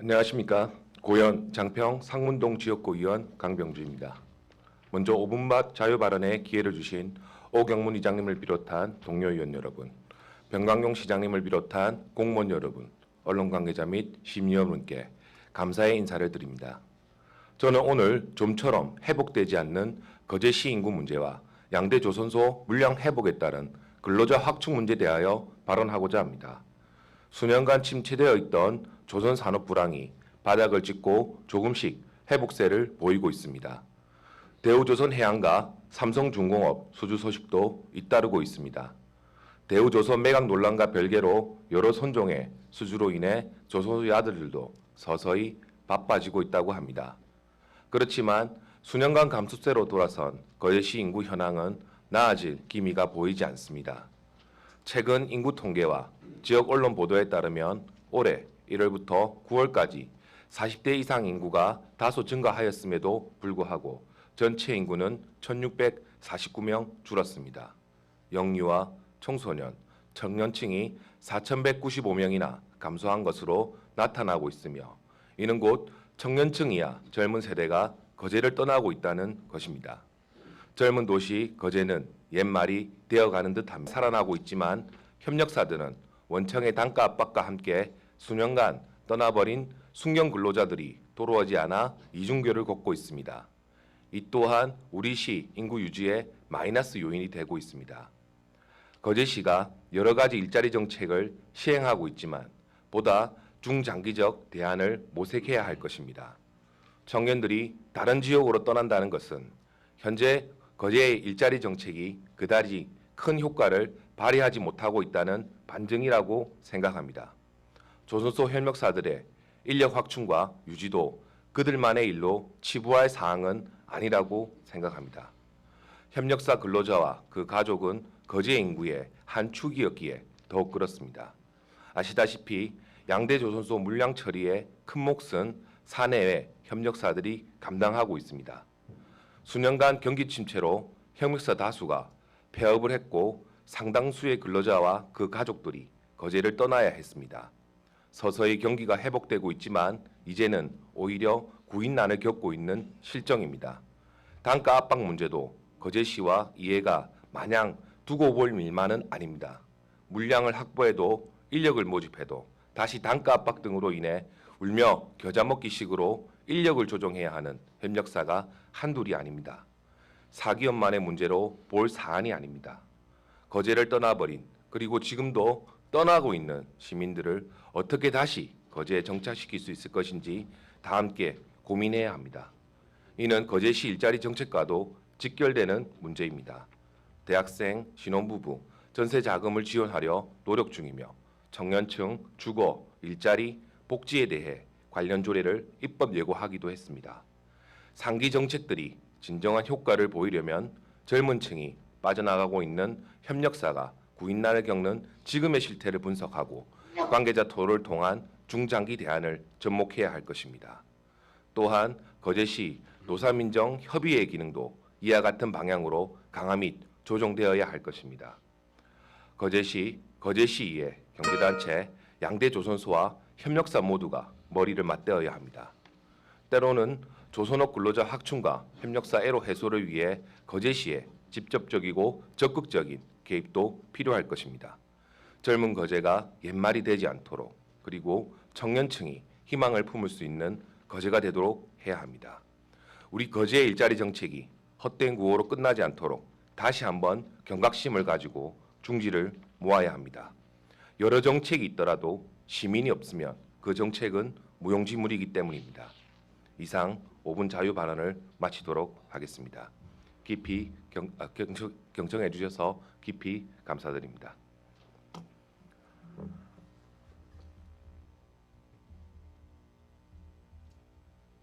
안녕하십니까. 고현 장평 상문동 지역구 의원 강병주입니다. 먼저 5분맛 자유 발언에 기회를 주신 오경문 의장님을 비롯한 동료 의원 여러분, 병강용 시장님을 비롯한 공무원 여러분, 언론 관계자 및 시민 여러분께 감사의 인사를 드립니다. 저는 오늘 좀처럼 회복되지 않는 거제시 인구 문제와 양대 조선소 물량 회복에 따른 근로자 확충 문제에 대하여 발언하고자 합니다. 수년간 침체되어 있던 조선 산업 불황이 바닥을 찍고 조금씩 회복세를 보이고 있습니다. 대우조선 해양과 삼성중공업 수주 소식도 잇따르고 있습니다. 대우조선 매각 논란과 별개로 여러 선종의 수주로 인해 조선소의 아들들도 서서히 바빠지고 있다고 합니다. 그렇지만 수년간 감소세로 돌아선 거제시 인구 현황은 나아질 기미가 보이지 않습니다. 최근 인구 통계와 지역 언론 보도에 따르면 올해 1월부터 9월까지 40대 이상 인구가 다소 증가하였음에도 불구하고 전체 인구는 1,649명 줄었습니다. 영유아, 청소년, 청년층이 4,195명이나 감소한 것으로 나타나고 있으며 이는 곧 청년층 이하 젊은 세대가 거제를 떠나고 있다는 것입니다. 젊은 도시 거제는 옛말이 되어가는 듯함 살아나고 있지만 협력사들은 원청의 단가 압박과 함께 수년간 떠나버린 숙련 근로자들이 돌아오지 않아 이중교를 걷고 있습니다. 이 또한 우리 시 인구 유지에 마이너스 요인이 되고 있습니다. 거제시가 여러 가지 일자리 정책을 시행하고 있지만 보다 중장기적 대안을 모색해야 할 것입니다. 청년들이 다른 지역으로 떠난다는 것은 현재 거제의 일자리 정책이 그다지 큰 효과를 발휘하지 못하고 있다는 반증이라고 생각합니다. 조선소 협력사들의 인력 확충과 유지도 그들만의 일로 치부할 사항은 아니라고 생각합니다. 협력사 근로자와 그 가족은 거제 인구의 한 축이었기에 더욱 그렇습니다. 아시다시피 양대 조선소 물량 처리의 큰 몫은 사내외 협력사들이 감당하고 있습니다. 수년간 경기 침체로 협력사 다수가 폐업을 했고 상당수의 근로자와 그 가족들이 거제를 떠나야 했습니다. 서서히 경기가 회복되고 있지만 이제는 오히려 구인난을 겪고 있는 실정입니다. 단가 압박 문제도 거제시와 이해가 마냥 두고 볼 일만은 아닙니다. 물량을 확보해도 인력을 모집해도 다시 단가 압박 등으로 인해 울며 겨자 먹기식으로 인력을 조정해야 하는 협력사가 한둘이 아닙니다. 4기업 만의 문제로 볼 사안이 아닙니다. 거제를 떠나버린 그리고 지금도 떠나고 있는 시민들을 어떻게 다시 거제에 정착시킬 수 있을 것인지 다 함께 고민해야 합니다. 이는 거제시 일자리 정책과도 직결되는 문제입니다. 대학생, 신혼부부, 전세 자금을 지원하려 노력 중이며 청년층, 주거, 일자리, 복지에 대해 관련 조례를 입법 예고하기도 했습니다. 상기 정책들이 진정한 효과를 보이려면 젊은 층이 빠져나가고 있는 협력사가 구인난을 겪는 지금의 실태를 분석하고 관계자 토론을 통한 중장기 대안을 접목해야 할 것입니다. 또한 거제시 노사민정 협의회 기능도 이와 같은 방향으로 강화 및 조정되어야 할 것입니다. 거제시, 거제시의 경제단체, 양대 조선소와 협력사 모두가 머리를 맞대어야 합니다. 때로는 조선업 근로자 확충과 협력사 애로 해소를 위해 거제시에 직접적이고 적극적인 개입도 필요할 것입니다. 젊은 거제가 옛말이 되지 않도록 그리고 청년층이 희망을 품을 수 있는 거제가 되도록 해야 합니다. 우리 거제의 일자리 정책이 헛된 구호로 끝나지 않도록 다시 한번 경각심을 가지고 중지를 모아야 합니다. 여러 정책이 있더라도 시민이 없으면 그 정책은 무용지물이기 때문입니다. 이상 5분 자유 발언을 마치도록 하겠습니다. 깊이 경, 아, 경청, 경청해 주셔서 깊이 감사드립니다.